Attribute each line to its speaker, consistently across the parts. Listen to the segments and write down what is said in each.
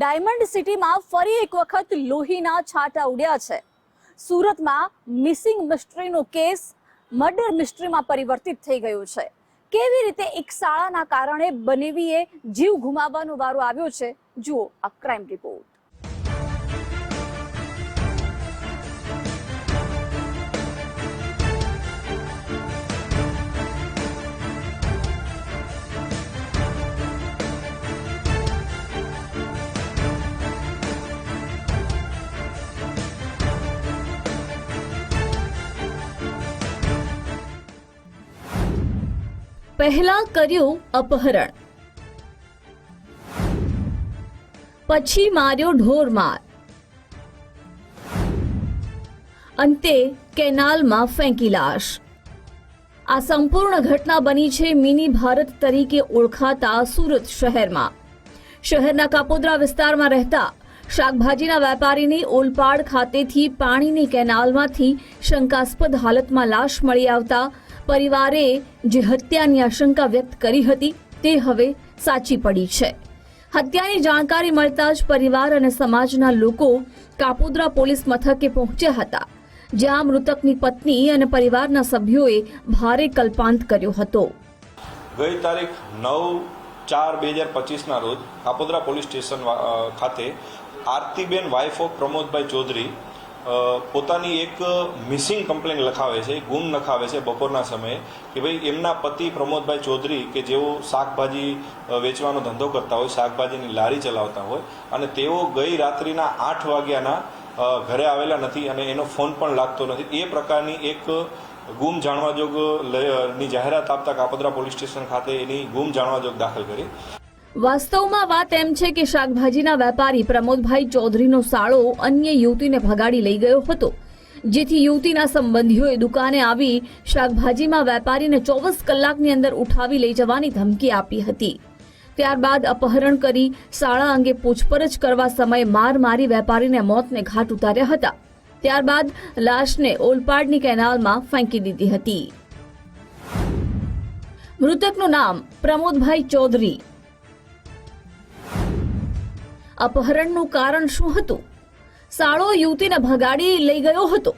Speaker 1: Diamond સિટીમાં ફરી એક વખત લોહીના છાંટા ઉડ્યા છે. સુરતમાં મિસિંગ મિસ્ટ્રીનો કેસ મર્ડર મિસ્ટ્રીમાં પરિવર્તિત થઈ ગયો છે. કેવી રીતે એક શાળાના કારણે બનેવીએ જીવ ગુમાવવાનો વારો આવ્યો છે? જુઓ આ ક્રાઇમ રિપોર્ટ. પહેલા કર્યું અપહરણ. પછી માર્યો ઢોરમાર. અંતે કેનાલમાં ફેંકી લાશ. આ સંપૂર્ણ ઘટના બની છે મિની ભારત તરીકે ઓળખાતા સુરત શહેરમાં. શહેરના કાપોદ્રા વિસ્તારમાં રહેતા શાકભાજીના વેપારીની ઓલપાડ ખાતેથી પાણીની કેનાલમાંથી શંકાસ્પદ હાલતમાં લાશ મળી આવતા પરિવારે જે હત્યાની આશંકા વ્યક્ત કરી હતી તે હવે સાચી પડી છે. હત્યાની જાણકારી મળતા જ પરિવાર અને સમાજના લોકો કાપોદ્રા પોલીસ મથકે પહોંચ્યા હતા, જ્યાં મૃતકની પત્ની અને પરિવારના સભ્યોએ ભારે કલ્પાંત કર્યો હતો.
Speaker 2: ગઈ તારીખ નવ ચાર બે હજાર પચીસના રોજ કાપોદ્રા પોલીસ સ્ટેશન ખાતે આરતીબેન વાઇફ ઓફ પ્રમોદભાઈ ચૌધરી પોતાની એક મિસિંગ કમ્પ્લેન લખાવે છે, ગુમ લખાવે છે બપોરના સમયે કે ભાઈ એમના પતિ પ્રમોદભાઈ ચૌધરી કે જેઓ શાકભાજી વેચવાનો ધંધો કરતા હોય, શાકભાજીની લારી ચલાવતા હોય અને તેઓ ગઈ રાત્રિના આઠ વાગ્યાના ઘરે આવેલા નથી અને એનો ફોન પણ લાગતો નથી. એ પ્રકારની એક ગુમ જાણવા જોગની જાહેરાત આપતા કાપોદ્રા પોલીસ સ્ટેશન ખાતે એની ગુમ જાણવા જોગ દાખલ કરી.
Speaker 1: વાસ્તવમાં વાત એમ છે કે શાકભાજીના વેપારી પ્રમોદભાઈ ચૌધરીનો સાળો અન્ય યુવતીને ભગાડી લઈ ગયો હતો. જેથી યુવતીના સંબંધીઓએ દુકાને આવી શાકભાજીમાં વેપારીને ચોવીસ કલાકની અંદર ઉઠાવી લઈ જવાની ધમકી આપી હતી. ત્યારબાદ અપહરણ કરી શાળા અંગે પૂછપરછ કરવા સમયે માર મારી વેપારીને મોતને ઘાટ ઉતાર્યા હતા. ત્યારબાદ લાશને ઓલપાડની કેનાલમાં ફેંકી દીધી હતી. મૃતકનું નામ પ્રમોદભાઈ ચૌધરી અપહરણનું કારણ શું હતું? સાળો યુવતીને ભગાડી લઈ ગયો હતો.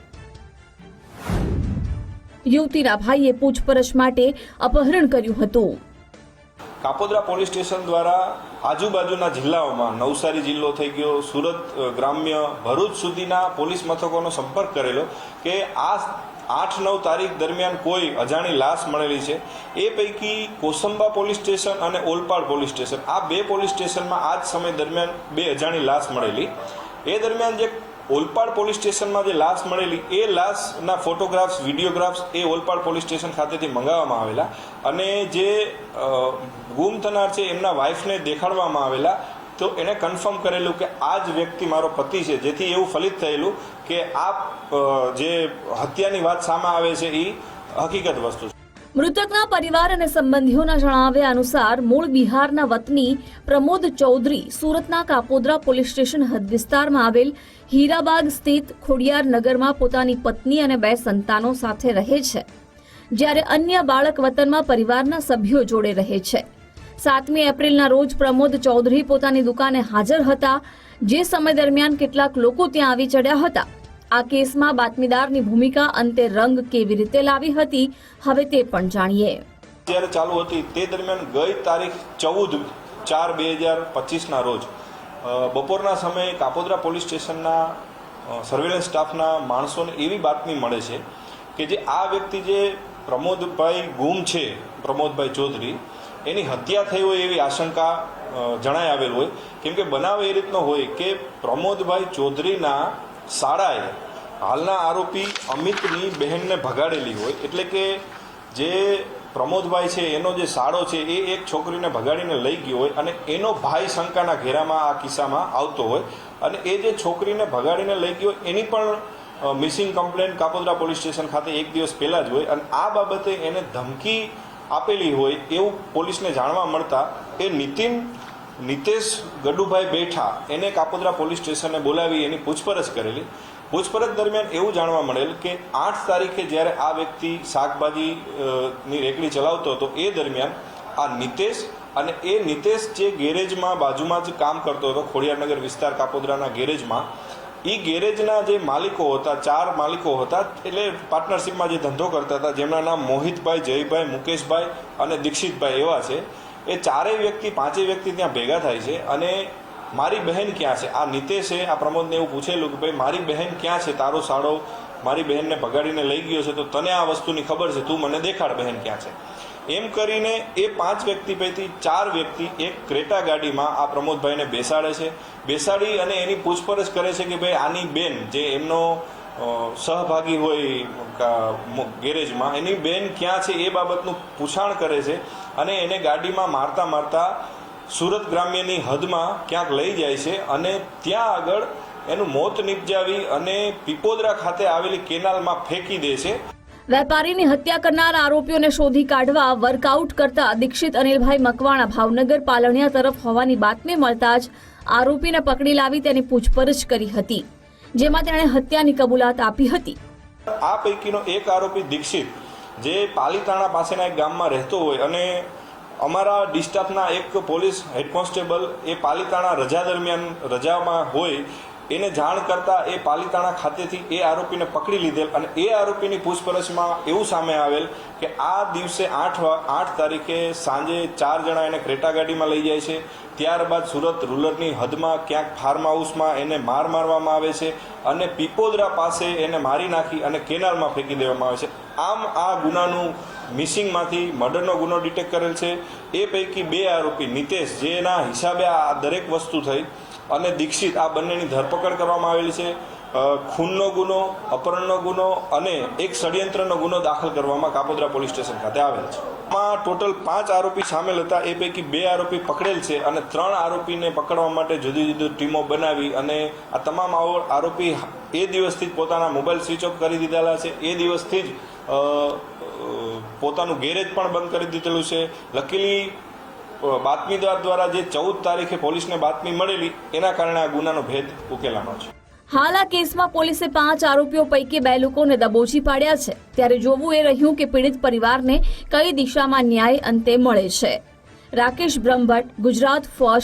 Speaker 1: યુવતીના ભાઈએ પૂછપરછ માટે અપહરણ કર્યું હતું.
Speaker 2: કાપોદ્રા પોલીસ સ્ટેશન દ્વારા આજુબાજુના જિલ્લાઓમાં નવસારી જિલ્લો થઈ ગયો, સુરત ગ્રામ્ય ભરૂચ સુધીના પોલીસ મથકોનો સંપર્ક કરેલો કે આ આઠ નવ તારીખ દરમિયાન કોઈ અજાણી લાશ મળેલી છે. એ પૈકી કોસંબા પોલીસ સ્ટેશન અને ઓલપાડ પોલીસ સ્ટેશન. આ બે પોલીસ સ્ટેશનમાં આ જ સમય દરમિયાન બે અજાણી લાશ મળેલી. એ દરમિયાન જે ઓલપાડ પોલીસ સ્ટેશનમાં જે લાશ મળેલી, એ લાશના ફોટોગ્રાફ્સ, વિડીયોગ્રાફ્સ એ ઓલપાડ પોલીસ સ્ટેશન ખાતેથી મંગાવવામાં આવેલા અને જે ગુમ થનાર છે એમના વાઇફને દેખાડવામાં આવેલા તો એણે કન્ફર્મ કરેલું કે આ જ વ્યક્તિ મારો પતિ છે. જેથી એવું ફલિત થયેલું કે આ જે હત્યાની વાત સામે આવે છે એ હકીકત વસ્તુ છે.
Speaker 1: મૃતકના પરિવાર અને સંબંધીઓના જણાવ્યા અનુસાર મૂળ બિહારના વતની પ્રમોદ ચૌધરી સુરતના કાપોદ્રા પોલીસ સ્ટેશન હદ વિસ્તારમાં આવેલ હીરાબાગ સ્થિત ખોડિયાર નગરમાં પોતાની પત્ની અને બે સંતાનો સાથે રહે છે. જ્યારે અન્ય બાળક વતનમાં પરિવારના સભ્યો જોડે રહે છે. સાતમી એપ્રિલના રોજ પ્રમોદ ચૌધરી પોતાની દુકાને હાજર હતા. જે સમય દરમિયાન કેટલાક લોકો ત્યાં આવી ચડ્યા હતા. આ કેસમાં બાતમીદારની ભૂમિકા અંતે રંગ કેવી રીતે લાવી હતી, હવે તે પણ જાણીએ.
Speaker 2: જ્યારે ચાલુ હતી. તે દરમિયાન ગઈ તારીખ ચૌદ ચાર બે હજાર પચીસના રોજ બપોરના સમયે કાપોદરા પોલીસ સ્ટેશનના સર્વેલન્સ સ્ટાફના માણસોને એવી બાતમી મળે છે કે જે આ વ્યક્તિ જે પ્રમોદભાઈ ગુમ છે, પ્રમોદભાઈ ચૌધરી, એની હત્યા થઈ હોય એવી આશંકા જણાઈ આવેલ હોય. કેમ કે બનાવ એ રીતનો હોય કે પ્રમોદભાઈ ચૌધરીના શાળાએ હાલના આરોપી અમિતની બહેનને ભગાડેલી હોય. એટલે કે જે પ્રમોદભાઈ છે, એનો જે સાળો છે, એ એક છોકરીને ભગાડીને લઈ ગયો હોય અને એનો ભાઈ શંકાના ઘેરામાં આ કિસ્સામાં આવતો હોય. અને એ જે છોકરીને ભગાડીને લઈ ગયો એની પણ missing complaint Kapodra police station ખાતે એક દિવસ પહેલાં જ હોય અને આ બાબતે એને ધમકી આપેલી હોય એવું પોલીસને જાણવા મળતા એ નીતિન, નિતેશ ગડુભાઈ બેઠા એને કાપોદ્રા પોલીસ સ્ટેશને બોલાવી એની પૂછપરછ કરેલી. પૂછપરછ દરમિયાન એવું જાણવા મળેલ કે આઠ તારીખે જ્યારે આ વ્યક્તિ શાકભાજીની રેકડી ચલાવતો હતો એ દરમિયાન આ નિતેશ અને એ નિતેશ જે ગેરેજમાં બાજુમાં જ કામ કરતો હતો ખોડિયારનગર વિસ્તાર કાપોદ્રાના ગેરેજમાં એ ગેરેજના જે માલિકો હતા, ચાર માલિકો હતા, એટલે પાર્ટનરશિપમાં જે ધંધો કરતા હતા, જેમના નામ મોહિતભાઈ, જયભાઈ, મુકેશભાઈ અને દીક્ષિતભાઈ એવા છે, એ ચારેય વ્યક્તિ, પાંચેય વ્યક્તિ ત્યાં ભેગા થાય છે અને મારી બહેન ક્યાં છે? આ નિતેશે આ પ્રમોદને એવું પૂછેલું કે ભાઈ, મારી બહેન ક્યાં છે? તારો સાડો મારી બહેનને ભગાડીને લઈ ગયો છે, તો તને આ વસ્તુની ખબર છે? તું મને દેખાડ બહેન ક્યાં છે? એમ કરીને એ પાંચ વ્યક્તિ પૈકી ચાર વ્યક્તિ એક ક્રેટા ગાડીમાં આ પ્રમોદભાઈને બેસાડે છે. બેસાડી અને એની પૂછપરછ કરે છે કે ભાઈ આની બેન જે એમનો સહભાગી હોય ગેરેજમાં, એની બેન ક્યાં છે એ બાબતનું પૂછાણ કરે છે અને એને ગાડીમાં મારતા મારતા સુરત ગ્રામ્યની હદમાં ક્યાંક લઈ જાય છે અને ત્યાં આગળ એનું મોત નિપજાવી અને પીપોદરા ખાતે આવેલી કેનાલમાં ફેંકી દે છે.
Speaker 1: વેપારીની હત્યા કરનાર આરોપીઓને શોધી કાઢવા વર્કઆઉટ કરતા દીક્ષિત અનિલભાઈ મકવાણા ભાવનગર પાલણિયા તરફ હોવાની બાતમી મળતા જ આરોપીને પકડી લાવી તેની પૂછપરછ કરી હતી, જેમાં તેણે હત્યાની કબૂલાત આપી હતી.
Speaker 2: આ પૈકીનો એક આરોપી દીક્ષિત, જે પાલીતાણા પાસેના એક ગામમાં રહેતો હોય અને અમારા ડિસ્ટાફના એક પોલીસ હેડ કોન્સ્ટેબલ એ પાલીતાણા રજા દરમિયાન રજામાં હોય એને જાણ કરતા એ પાલીતાણા ખાતેથી એ આરોપીને પકડી લીધેલ અને એ આરોપીની પૂછપરછમાં એવું સામે આવેલ કે આ દિવસે આઠ આઠ તારીખે સાંજે ચાર જણા એને ક્રેટા ગાડીમાં લઈ જાય છે. ત્યારબાદ સુરત રૂરલની હદમાં ક્યાંક ફાર્મ હાઉસમાં એને માર મારવામાં આવે છે અને પીપોદરા પાસે એને મારી નાખી અને કેનાલમાં ફેંકી દેવામાં આવે છે. આમ આ ગુનાનું મિસિંગમાંથી મર્ડરનો ગુનો ડિટેક્ટ કરેલ છે. એ પૈકી બે આરોપી નિતેશ, જેના હિસાબે આ દરેક વસ્તુ થઈ. અને દીક્ષિત આ બંનેની ધરપકડ કરવામાં આવેલી છે. ખૂનનો ગુનો, અપહરણનો ગુનો અને એક ષડયંત્રનો ગુનો દાખલ કરવામાં કાપોદ્રા પોલીસ સ્ટેશન ખાતે આવેલ છે. આમાં ટોટલ પાંચ આરોપી સામેલ હતા. એ પૈકી બે આરોપી પકડેલ છે અને ત્રણ આરોપીને પકડવા માટે જુદી જુદી ટીમો બનાવી અને આ તમામ આરોપી એ દિવસથી જ પોતાના મોબાઈલ સ્વિચ ઓફ કરી દીધેલા છે. એ દિવસથી જ પોતાનું ગેરેજ પણ બંધ કરી દીધેલું છે. લકીલી બાતમીદાર દ્વારા જે ચૌદ તારીખે પોલીસને બાતમી મળેલી, એના કારણે આ ગુનાનો ભેદ ઉકેલાનો છે.
Speaker 1: હાલ આ કેસમાં પોલીસે પાંચ આરોપીઓ પૈકી બે લોકોને દબોચી પાડ્યા છે. ત્યારે જોવું એ રહ્યું કે પીડિત પરિવારને કઈ દિશામાં ન્યાય અંતે મળે છે. રાકેશ બ્રહ્મભટ્ટ, ગુજરાત ફર્સ્ટ